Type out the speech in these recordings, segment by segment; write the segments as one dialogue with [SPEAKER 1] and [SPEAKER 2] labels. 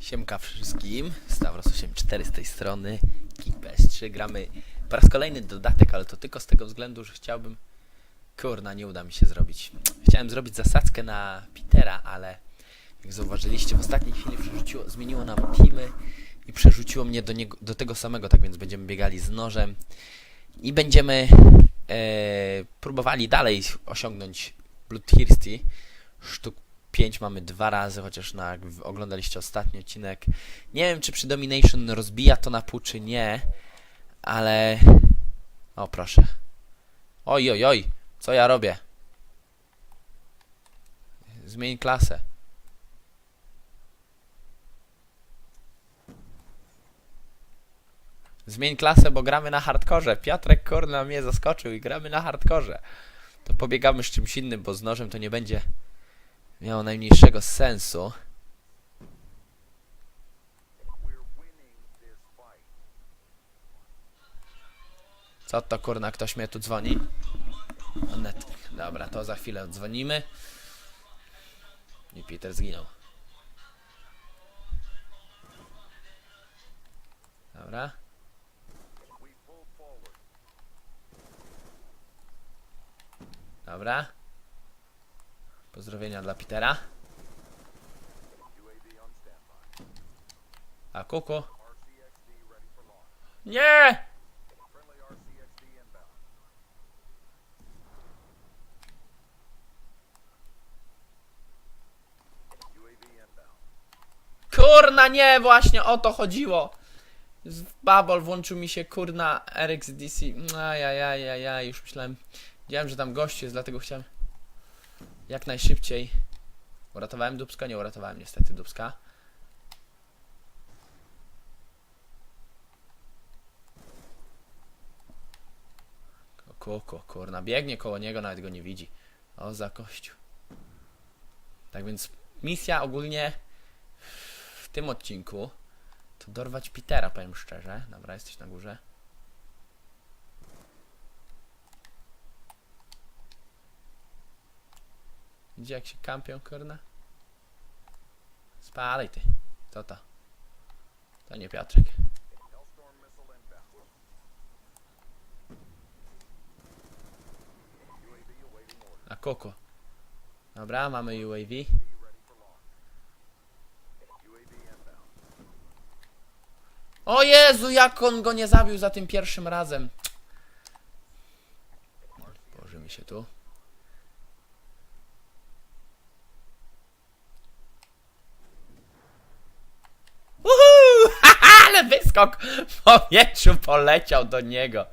[SPEAKER 1] Siemka wszystkim, Stavros84 z tej strony, KeepS3, gramy po raz kolejny dodatek, ale to tylko z tego względu, że chciałbym... Kurna, nie uda mi się zrobić. Chciałem zrobić zasadzkę na Petera, ale jak zauważyliście, w ostatniej chwili przerzuciło, zmieniło nam teamy i przerzuciło mnie do, niego, do tego samego, tak więc będziemy biegali z nożem i będziemy e, próbowali dalej osiągnąć Bloodthirsty. Sztuk 5 mamy dwa razy, chociaż na, jak oglądaliście ostatni odcinek. Nie wiem, czy przy Domination rozbija to na pół, czy nie, ale... O, proszę. Oj, oj, oj, co ja robię? Zmień klasę. Zmień klasę, bo gramy na hardkorze. Piotrek Korna mnie zaskoczył i gramy na hardkorze. To pobiegamy z czymś innym, bo z nożem to nie będzie miało najmniejszego sensu. Co to kurna, ktoś mnie tu dzwoni? Onet. Dobra, to za chwilę dzwonimy. I Peter zginął. Dobra. Dobra. Pozdrowienia dla Petera. A kuku? Nie! Kurna, nie, właśnie o to chodziło. Z Babol włączył mi się kurna RxDC. Ajajajajaj, już myślałem. Wiedziałem, że tam gość jest, dlatego chciałem jak najszybciej. Uratowałem Dubska? Nie uratowałem niestety Dubska. Kuku, kurna, biegnie koło niego, nawet go nie widzi. O, za kościół. Tak więc misja ogólnie w tym odcinku to dorwać Petera, powiem szczerze. Dobra, jesteś na górze. Gdzie jak się kampią, kurna? Spalaj ty. Co to? To nie Piotrek. A Koko. Dobra, mamy UAV. O Jezu, jak on go nie zabił za tym pierwszym razem. Położymy się tu. Wyskok w powietrzu poleciał do niego.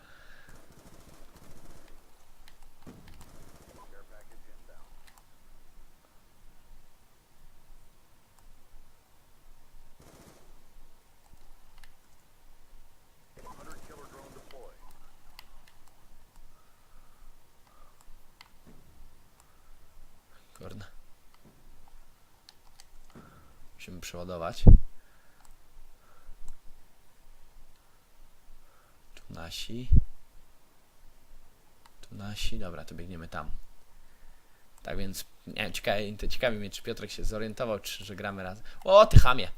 [SPEAKER 1] Kurde. Musimy przeładować. Tu nasi. Tu nasi. Dobra, to biegniemy tam. Tak więc, nie wiem, ciekawi, mnie, czy Piotrek się zorientował, czy że gramy razem. O, ty chamie!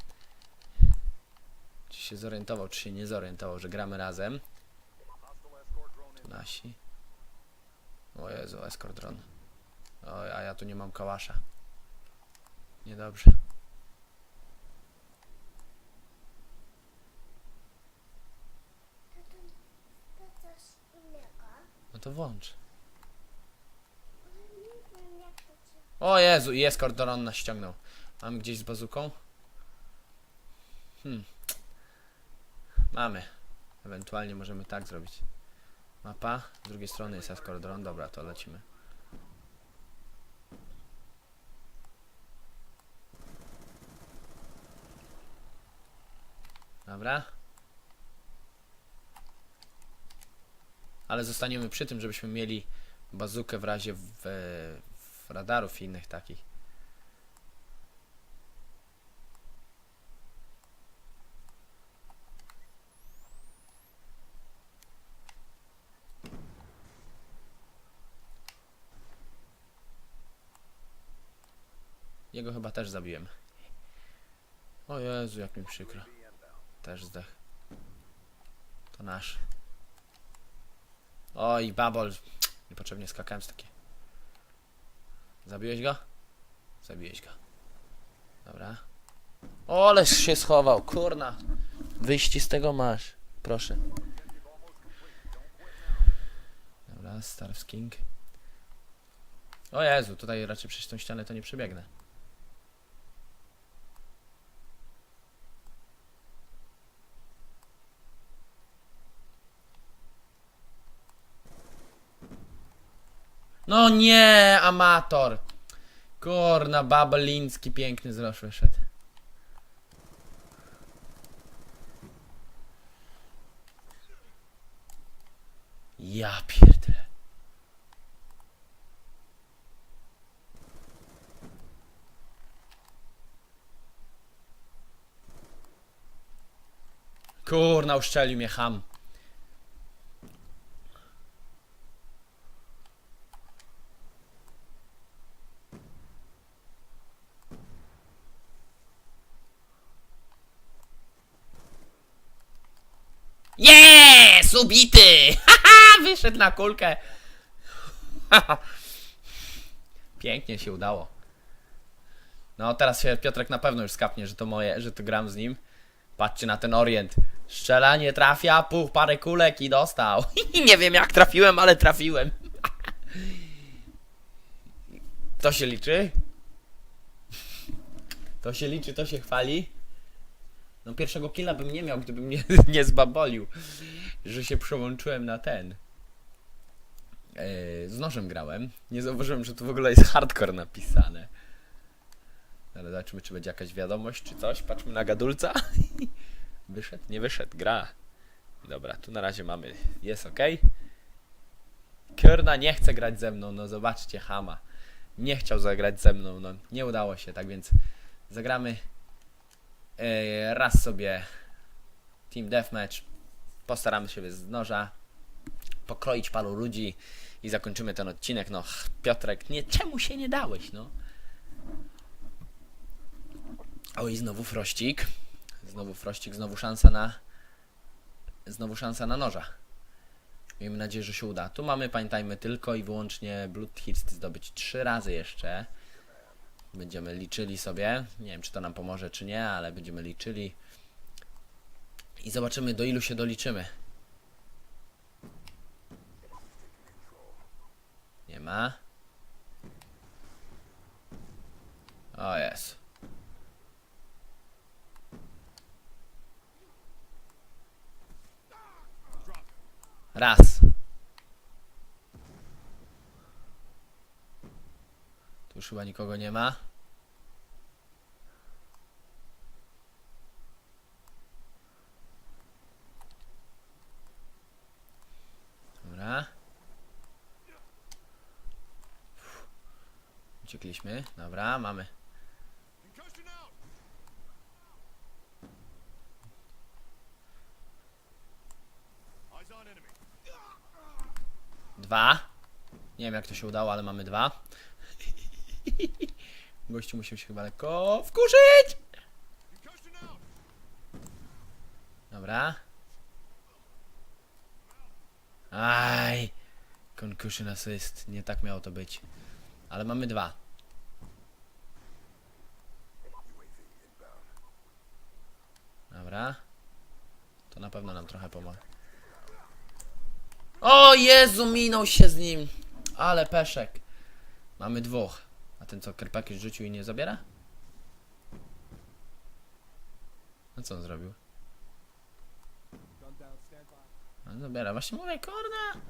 [SPEAKER 1] Czy się zorientował, czy się nie zorientował, że gramy razem. Tu nasi. O Jezu, escort drone. O, a ja tu nie mam kałasza. Niedobrze.
[SPEAKER 2] To coś innego.
[SPEAKER 1] No to włącz. O Jezu, i escort drone nas ściągnął. Mamy gdzieś z bazuką? Hmm. Mamy. Ewentualnie możemy tak zrobić. Mapa. Z drugiej strony jest escort. Dobra, to lecimy. Dobra. Ale zostaniemy przy tym, żebyśmy mieli bazukę w razie w, w radarów i innych takich. Jego chyba też zabiłem. O Jezu, jak mi przykro. Też zdech. To nasz. Oj, babol. Niepotrzebnie skakałem z takie. Zabiłeś go? Zabiłeś go. Dobra. O, ależ się schował, kurna. Wyjście z tego masz. Proszę. Dobra, Starves King. O Jezu, tutaj raczej przez tą ścianę to nie przebiegnę. No nie, amator. Kurna, babaliński piękny zroż wyszedł. Ja pierdolę. Kurna, uszczelił mnie ham. Jest! Ubity! Haha! Wyszedł na kulkę. Pięknie się udało. No teraz się Piotrek na pewno już skapnie, że to moje, że to gram z nim. Patrzcie na ten orient. Strzelanie trafia, puch, parę kulek i dostał. Nie wiem jak trafiłem, ale trafiłem. To się liczy? To się liczy, to się chwali. No pierwszego killa bym nie miał, gdybym nie, nie zbabolił, że się przełączyłem na ten. Yy, z nożem grałem. Nie zauważyłem, że tu w ogóle jest hardcore napisane. Ale zobaczymy, czy będzie jakaś wiadomość, czy coś. Patrzmy na gadulca. Wyszedł? Nie wyszedł. Gra. Dobra, tu na razie mamy. Jest ok. Kurna nie chce grać ze mną, no zobaczcie, Hama. Nie chciał zagrać ze mną, no nie udało się, tak więc zagramy Yy, raz sobie Team Deathmatch. Postaramy się z noża pokroić paru ludzi i zakończymy ten odcinek. No, Piotrek, nie, czemu się nie dałeś, no? Oj, znowu frościk. Znowu frościk, znowu szansa na. Znowu szansa na noża. Miejmy nadzieję, że się uda. Tu mamy, pamiętajmy, tylko i wyłącznie Bloodthirst zdobyć trzy razy jeszcze. Będziemy liczyli sobie. Nie wiem, czy to nam pomoże, czy nie, ale będziemy liczyli. I zobaczymy, do ilu się doliczymy. Nie ma. O jest. Raz. Tu już chyba nikogo nie ma. Dobra. Uff. Uciekliśmy. Dobra, mamy. Dwa. Nie wiem jak to się udało, ale mamy dwa. Gościu musiał się chyba lekko wkurzyć. Dobra. Aj. Concussion assist. Nie tak miało to być. Ale mamy dwa. Dobra. To na pewno nam trochę pomoże. O Jezu, minął się z nim. Ale peszek. Mamy dwóch. A ten co, kerpaki rzucił i nie zabiera? A co on zrobił? No zabiera. Właśnie mówię, korna.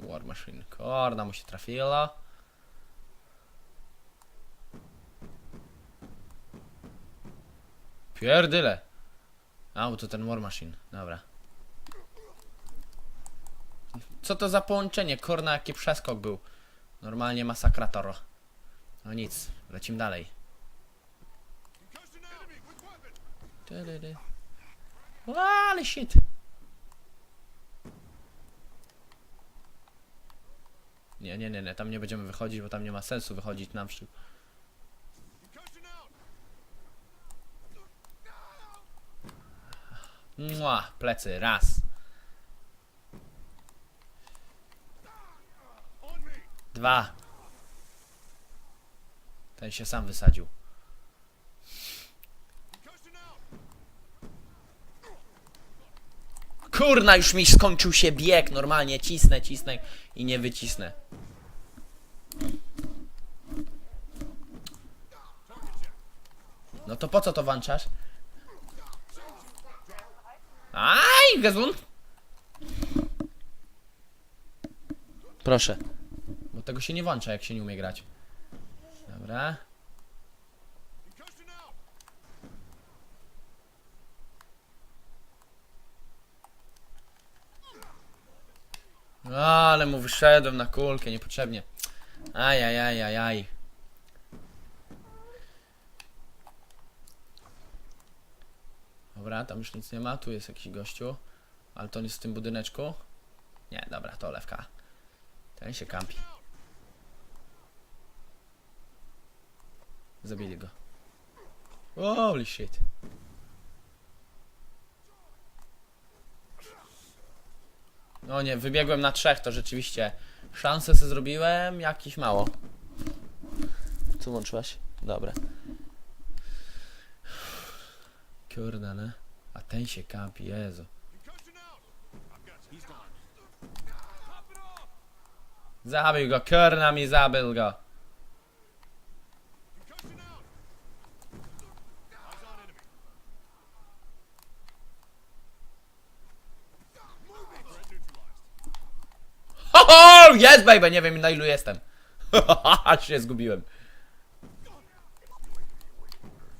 [SPEAKER 1] War Machine. Korna mu się trafiła. Pierdyle. A, bo to ten War Machine. Dobra. Co to za połączenie? Korna, jaki przeskok był. Normalnie masakrator. No nic, lecimy dalej. Ale shit. Nie, nie, nie, nie, tam nie będziemy wychodzić, bo tam nie ma sensu wychodzić na wsi.
[SPEAKER 3] Concussion out.
[SPEAKER 1] Mua, plecy, raz. Dwa. Ten się sam wysadził. Kurna, już mi skończył się bieg. Normalnie cisnę, cisnę i nie wycisnę. No to po co to włączasz? Aj, gazun! Proszę. Bo tego się nie włącza, jak się nie umie grać. Dobra.
[SPEAKER 3] Out.
[SPEAKER 1] Ale mu wyszedłem na kulkę niepotrzebnie. Ajajajajaj. Dobra, tam już nic nie ma. Tu jest jakiś gościu. Ale to jest w tym budyneczku. Nie, dobra, to lewka. Ten się kampi. Zabili go. Holy shit. No nie, wybiegłem na trzech, to rzeczywiście szansę sobie zrobiłem, jakiś mało. Co włączyłaś? Dobra. Kurde, ne? A ten się kampi, Jezu. Zabił go, kurna mi zabił go. Ho, ho! Jest, baby! Nie wiem na ilu jestem. Aż się zgubiłem.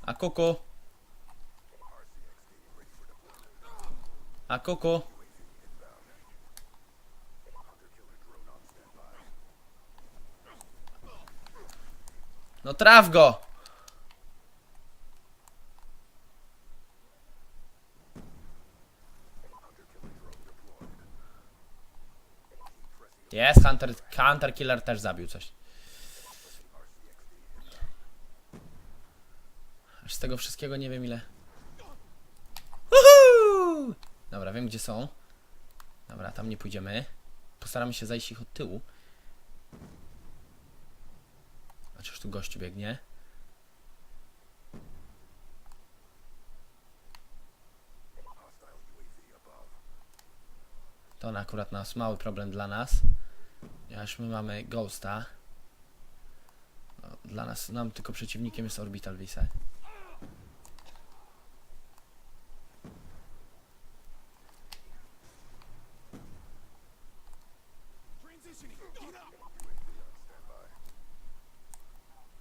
[SPEAKER 1] A kuku? A kuku? No traf go! Jest, Hunter, Hunter Killer też zabił coś. Aż z tego wszystkiego nie wiem ile. Dobra, wiem gdzie są. Dobra, tam nie pójdziemy. Postaramy się zajść ich od tyłu. Znaczy już tu gościu biegnie. To on akurat nas mały problem dla nas. Ponieważ my mamy Ghosta. No, Dla nas, nam tylko przeciwnikiem jest Orbital Visa.
[SPEAKER 3] Transitioning. Get up.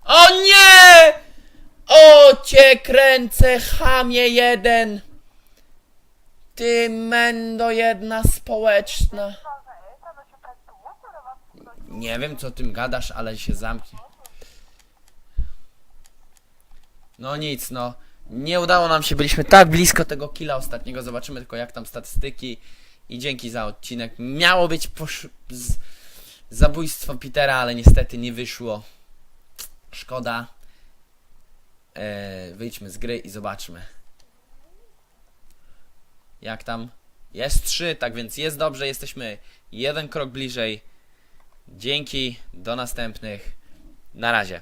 [SPEAKER 1] O nie! O cię kręcę, chamie jeden! Ty mendo jedna społeczna. Nie wiem co tym gadasz, ale się zamknie. No nic, no. Nie udało nam się, byliśmy tak blisko tego killa ostatniego. Zobaczymy tylko jak tam statystyki. I dzięki za odcinek. Miało być posz... z... zabójstwo Petera, ale niestety nie wyszło. Szkoda. Eee, wyjdźmy z gry i zobaczmy. Jak tam? Jest 3, tak więc jest dobrze. Jesteśmy jeden krok bliżej. Dzięki. Do następnych. Na razie.